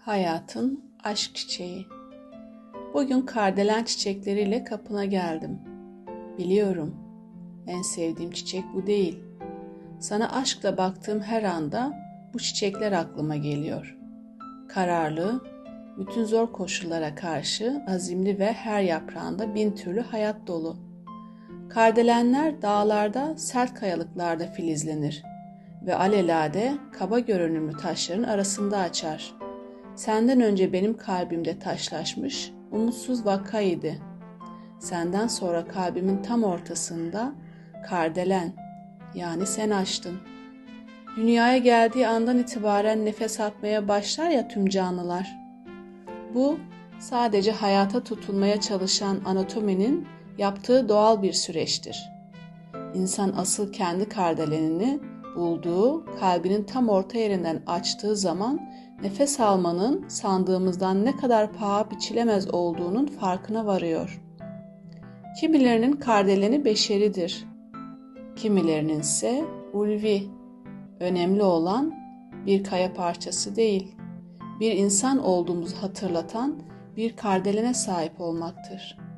Hayatın aşk çiçeği. Bugün kardelen çiçekleriyle kapına geldim. Biliyorum. En sevdiğim çiçek bu değil. Sana aşkla baktığım her anda bu çiçekler aklıma geliyor. Kararlı, bütün zor koşullara karşı azimli ve her yaprağında bin türlü hayat dolu. Kardelenler dağlarda, sert kayalıklarda filizlenir ve alelade kaba görünümlü taşların arasında açar.'' Senden önce benim kalbimde taşlaşmış, umutsuz vakaydı. Senden sonra kalbimin tam ortasında kardelen, yani sen açtın. Dünyaya geldiği andan itibaren nefes atmaya başlar ya tüm canlılar. Bu sadece hayata tutunmaya çalışan anatominin yaptığı doğal bir süreçtir. İnsan asıl kendi kardelenini bulduğu, kalbinin tam orta yerinden açtığı zaman nefes almanın sandığımızdan ne kadar paha biçilemez olduğunun farkına varıyor. Kimilerinin kardeleni beşeridir. Kimilerinin ise ulvi. Önemli olan bir kaya parçası değil, bir insan olduğumuzu hatırlatan bir kardelene sahip olmaktır.''